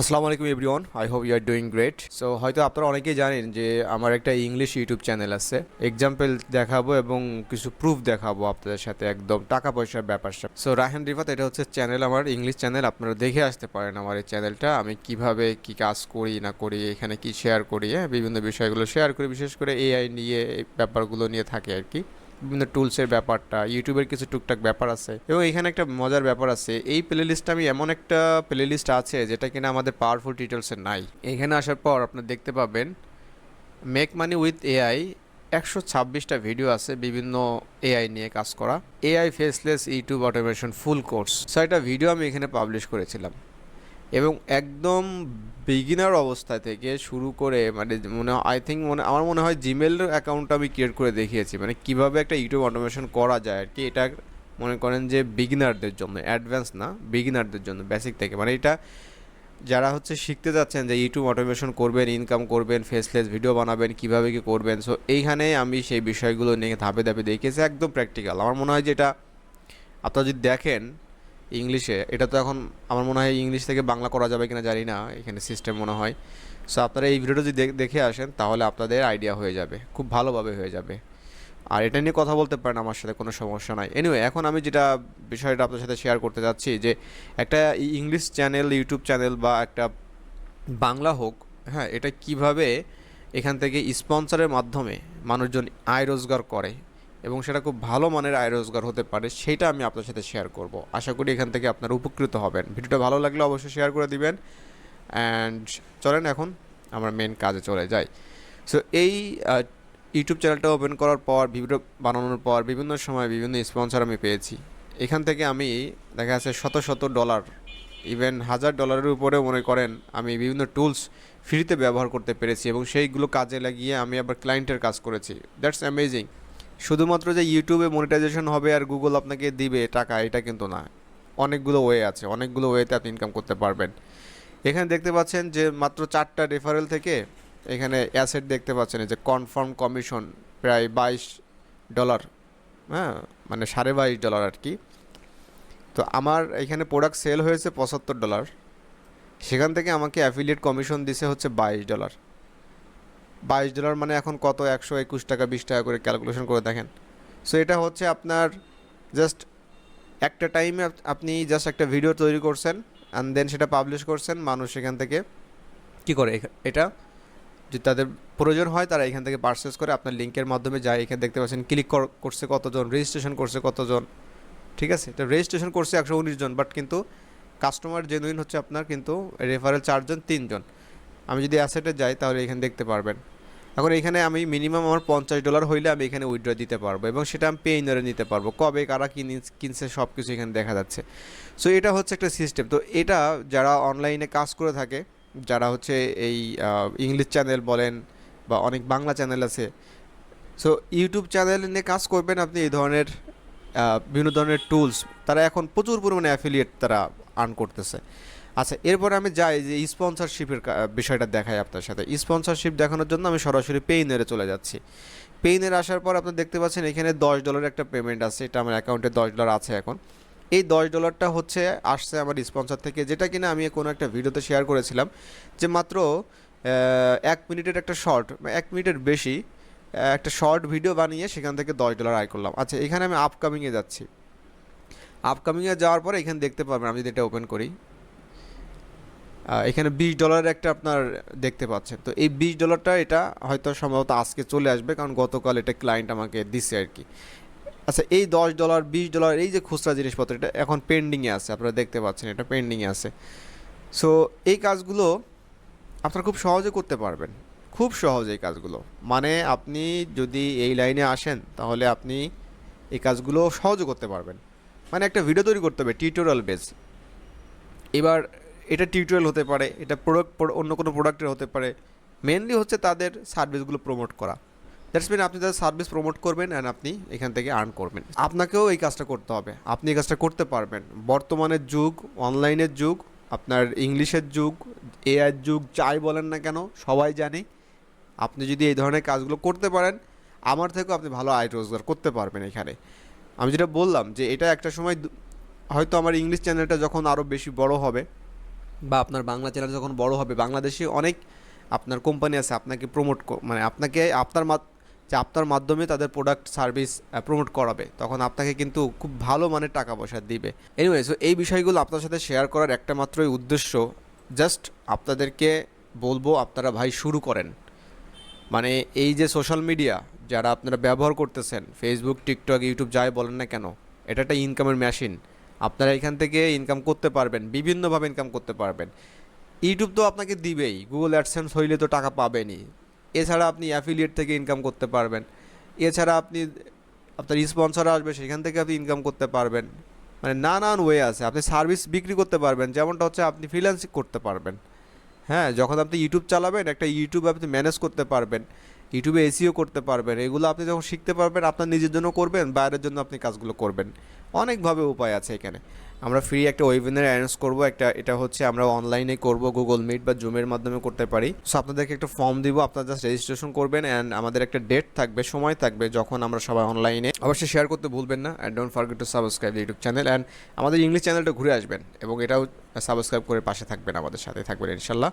আসসালামু আলাইকুম everyone I hope you are doing great so হয়তো আপনারা অনেকেই জানেন যে আমার একটা ইংলিশ ইউটিউব চ্যানেল আছে। এক্সাম্পল দেখাবো এবং কিছু প্রুফ দেখাবো আপনাদের সাথে একদম টাকা পয়সার ব্যাপার সব সো রাহেন রিফাত, এটা হচ্ছে চ্যানেল আমার ইংলিশ চ্যানেল আপনারা দেখে আসতে পারেন আমার এই চ্যানেলটা আমি কীভাবে কি কাজ করি, না করি, এখানে কি শেয়ার করি হ্যাঁ? বিভিন্ন বিষয়গুলো শেয়ার করি, বিশেষ করে এআই নিয়ে ব্যাপারগুলো নিয়ে থাকে আর কি। বিভিন্ন টুলসের ব্যাপারটা, ইউটিউবের কিছু টুকটাক ব্যাপার আছে। এবং এখানে একটা মজার ব্যাপার আছে, এই প্লে লিস্টটা আমি এমন একটা প্লে লিস্ট আছে যেটা কিনা আমাদের পাওয়ারফুল টিটেলসের নাই। এখানে আসার পর আপনার দেখতে পাবেন মেক মানি উইথ এআই একশো ছাব্বিশটা ভিডিও আছে বিভিন্ন এআই নিয়ে কাজ করা। AI faceless YouTube automation full course একটা ভিডিও আমি এখানে পাবলিশ করেছিলাম। এবং একদম বিগিনার অবস্থা থেকে শুরু করে মানে মনে আই থিঙ্ক মনে, আমার মনে হয় জিমেল অ্যাকাউন্টটা আমি ক্রিয়েট করে দেখিয়েছি। মানে কীভাবে একটা ইউটিউব অটোমেশন করা যায় আর কি, এটা মনে করেন যে বিগিনারদের জন্য অ্যাডভান্স না বিগিনারদের জন্য বেসিক থেকে। মানে এটা যারা হচ্ছে শিখতে যাচ্ছেন যে ইউটিউব অটোমেশন করবেন ইনকাম করবেন ফেসলেস ভিডিও বানাবেন, কীভাবে কি করবেন সো এইখানে আমি সেই বিষয়গুলো নিয়ে ধাপে ধাপে দেখিয়েছি, একদম প্র্যাকটিক্যাল আমার মনে হয় যে এটা, আপনারা যদি দেখেন ইংলিশে, এটা তো এখন আমার মনে হয় ইংলিশ থেকে বাংলা করা যাবে কিনা জানি না, এখানে সিস্টেম মনে হয়। সো আপনারা এই ভিডিওটা যদি দেখ- আসেন, তাহলে আপনাদের আইডিয়া হয়ে যাবে, খুব ভালোভাবে হয়ে যাবে। আর এটা নিয়ে কথা বলতে পারেন, আমার সাথে কোনো সমস্যা নাই। এনিওয়ে এখন আমি যেটা বিষয়টা আপনার সাথে শেয়ার করতে যাচ্ছি, যে একটা ইংলিশ চ্যানেল ইউটিউব চ্যানেল বা একটা বাংলা হোক হ্যাঁ এটা কীভাবে এখান থেকে স্পন্সরের মাধ্যমে মানুষজন আয় রোজগার করে এবং সেটা খুব ভালো মানের আয় রোজগার হতে পারে, সেটা আমি আপনার সাথে শেয়ার করব। আশা করি এখান থেকে আপনারা উপকৃত হবেন। ভিডিওটা ভালো লাগলে অবশ্যই শেয়ার করে দিবেন। অ্যান্ড চলেন এখন আমরা মেন কাজে চলে যাই। সো এই ইউটিউব চ্যানেলটা ওপেন করার পর ভিডিও বানানোর পর, বিভিন্ন সময় বিভিন্ন স্পন্সর আমি পেয়েছি। এখান থেকে আমি দেখা যাচ্ছে শত শত ডলার ইভেন হাজার ডলারের উপরে মনে করেন আমি বিভিন্ন টুলস ফ্রিতে ব্যবহার করতে পেরেছি এবং সেইগুলো কাজে লাগিয়ে আমি আবার ক্লায়েন্টের কাজ করেছি। দ্যাটস অ্যামেজিং শুধুমাত্র যে ইউটিউবে মনিটাইজেশন হবে আর গুগল আপনাকে দিবে টাকা, এটা কিন্তু না। অনেকগুলো ওয়ে আছে, অনেকগুলো ওয়েতে আপনি ইনকাম করতে পারবেন। এখানে দেখতে পাচ্ছেন যে মাত্র চারটা রেফারেল থেকে এখানে অ্যাসেট দেখতে পাচ্ছেন যে কনফার্ম কমিশন প্রায় বাইশ ডলার হ্যাঁ মানে সাড়ে বাইশ ডলার আর কি। তো আমার এখানে প্রোডাক্ট সেল হয়েছে পঁচাত্তর ডলার সেখান থেকে আমাকে অ্যাফিলিয়েট কমিশন দিছে হচ্ছে বাইশ ডলার বাইশ ডলার মানে এখন কত? একশো একুশ টাকা, বিশ টাকা করে ক্যালকুলেশন করে দেখেন। সো এটা হচ্ছে আপনার জাস্ট একটা টাইমে আপনি জাস্ট একটা ভিডিও তৈরি করছেন অ্যান্ড দেন সেটা পাবলিশ করছেন মানুষ সেখান থেকে। কী করে? এটা যদি তাদের প্রয়োজন হয় তারা এখান থেকে পারচেস করে আপনার লিঙ্কের মাধ্যমে যায়। এখানে দেখতে পাচ্ছেন ক্লিক করছে কতজন রেজিস্ট্রেশন করছে কতজন। ঠিক আছে? এটা রেজিস্ট্রেশন করছে একশো উনিশ জন বাট কিন্তু কাস্টমার জেনুইন হচ্ছে আপনার কিন্তু রেফারেল চারজন, তিনজন। আমি যদি অ্যাসেটে যাই তাহলে এখানে দেখতে পারবেন। এখন এখানে আমি মিনিমাম আমার পঞ্চাশ ডলার হইলে আমি এখানে উইথড্র দিতে পারব এবং সেটা আমি পেইনারে নিতে পারব। কবে কারা কিনে, কিনছে সব কিছু এখানে দেখা যাচ্ছে। সো এটা হচ্ছে একটা সিস্টেম তো এটা যারা অনলাইনে কাজ করে থাকে, যারা হচ্ছে এই ইংলিশ চ্যানেল বলেন বা অনেক বাংলা চ্যানেল আছে সো ইউটিউব চ্যানেল নিয়ে কাজ করবেন আপনি এই ধরনের বিভিন্ন ধরনের টুলস তারা এখন প্রচুর পরিমাণে অ্যাফিলিয়েট তারা আর্ন করতেছে। আচ্ছা এরপরে আমি যাই যে স্পন্সরশিপের বিষয়টা দেখাই আপনার সাথে। স্পন্সরশিপ দেখানোর জন্য আমি সরাসরি পেইনেরে চলে যাচ্ছি। পেইনের আসার পর আপনি দেখতে পাচ্ছেন এখানে দশ ডলারের একটা পেমেন্ট আছে। এটা আমার অ্যাকাউন্টে দশ ডলার আছে এখন। এই দশ ডলারটা হচ্ছে আসছে আমার স্পন্সর থেকে, যেটা কিনা আমি কোনো একটা ভিডিওতে শেয়ার করেছিলাম যে মাত্র এক মিনিটের একটা শর্ট এক মিনিটের বেশি একটা শর্ট ভিডিও বানিয়ে সেখান থেকে দশ ডলার আয় করলাম। আচ্ছা এখানে আমি আপকামিংয়ে যাচ্ছি। আপকামিংয়ে যাওয়ার পরে এখানে দেখতে পারবেন, আমি যদি এটা ওপেন করি। এখানে বিশ ডলারের একটা আপনার দেখতে পাচ্ছেন। তো এই বিশ ডলারটা এটা হয়তো সম্ভবত আজকে চলে আসবে, কারণ গতকাল এটা ক্লায়েন্ট আমাকে দিছে আর কি। আচ্ছা এই দশ ডলার, বিশ ডলার, এই যে খুচরা জিনিসপত্র, এটা এখন পেন্ডিংয়ে আছে, আপনারা দেখতে পাচ্ছেন, এটা পেন্ডিংয়ে আছে। সো এই কাজগুলো আপনারা খুব সহজে করতে পারবেন। খুব সহজ এই কাজগুলো। মানে আপনি যদি এই লাইনে আসেন, তাহলে আপনি এই কাজগুলো সহজে করতে পারবেন। মানে একটা ভিডিও তৈরি করতে হবে টিউটোরিয়াল বেস এবার এটা টিউটোরিয়াল হতে পারে, এটা প্রোডাক্ট অন্য কোনো প্রোডাক্টের হতে পারে। মেনলি হচ্ছে তাদের সার্ভিসগুলো প্রমোট করা। দ্যাটস মিন আপনি তাদের সার্ভিস প্রমোট করবেন অ্যান্ড আপনি এখান থেকে আর্ন করবেন। আপনাকেও এই কাজটা করতে হবে। আপনি এই কাজটা করতে পারবেন। বর্তমানের যুগ অনলাইনের যুগ, আপনার ইংলিশের যুগ এআইয়ের যুগ, যাই বলেন না কেন, সবাই জানে। আপনি যদি এই ধরনের কাজগুলো করতে পারেন, আমার থেকেও আপনি ভালো আয় রোজগার করতে পারবেন এখানে। আমি যেটা বললাম যে এটা একটা সময় হয়তো আমার ইংলিশ চ্যানেলটা যখন আরও বেশি বড় হবে বা আপনার বাংলা চ্যানেল যখন বড় হবে, বাংলাদেশে অনেক আপনার কোম্পানি আছে, আপনাকে প্রমোট মানে আপনাকে আপনার যে আপনার মাধ্যমে তাদের প্রোডাক্ট সার্ভিস প্রমোট করাবে, তখন আপনাকে কিন্তু খুব ভালো মানের টাকা পয়সা দিবে। এনিওয়ে সো এই বিষয়গুলো আপনার সাথে শেয়ার করার একটা মাত্রই উদ্দেশ্য জাস্ট আপনাদেরকে বলব, আপনারা ভাই শুরু করেন। মানে এই যে সোশ্যাল মিডিয়া যারা আপনারা ব্যবহার করতেছেন ফেসবুক টিকটক ইউটিউব যাই বলেন না কেন, এটা একটা ইনকামের মেশিন আপনারা এখান থেকে ইনকাম করতে পারবেন, বিভিন্নভাবে ইনকাম করতে পারবেন। ইউটিউব তো আপনাকে দিবেই গুগল অ্যাডসেন্স হইলে তো টাকা পাবেনই। এছাড়া আপনি অ্যাফিলিয়েট থেকে ইনকাম করতে পারবেন। এছাড়া আপনি, আপনার স্পন্সর আসবে, সেখান থেকে আপনি ইনকাম করতে পারবেন। মানে নানান ওয়ে আছে, আপনি সার্ভিস বিক্রি করতে পারবেন, যেমনটা হচ্ছে আপনি ফ্রিল্যান্সিং করতে পারবেন। হ্যাঁ যখন আপনি ইউটিউব চালাবেন, একটা ইউটিউব আপনি ম্যানেজ করতে পারবেন। ইউটিউবে এসিও করতে পারবেন, এগুলো আপনি যখন শিখতে পারবেন, আপনার নিজের জন্য করবেন, বাইরের জন্য আপনি কাজগুলো করবেন। অনেকভাবে উপায় আছে এখানে। আমরা ফ্রি একটা ওয়েবিনার অ্যারেঞ্জ করব, একটা, এটা হচ্ছে আমরা অনলাইনে করব গুগল মিট বা জুমের মাধ্যমে করতে পারি। সো আপনাদেরকে একটা ফর্ম দিব, আপনারা জাস্ট রেজিস্ট্রেশন করবেন অ্যান্ড আমাদের একটা ডেট থাকবে, সময় থাকবে যখন আমরা সবাই অনলাইনে অবশ্যই শেয়ার করতে ভুলবেন না and don't forget to subscribe YouTube channel and আমাদের ইংলিশ চ্যানেলটা ঘুরে আসবেন এবং এটাও সাবস্ক্রাইব করে পাশে থাকবেন আমাদের সাথে, থাকবেন ইনশাল্লাহ।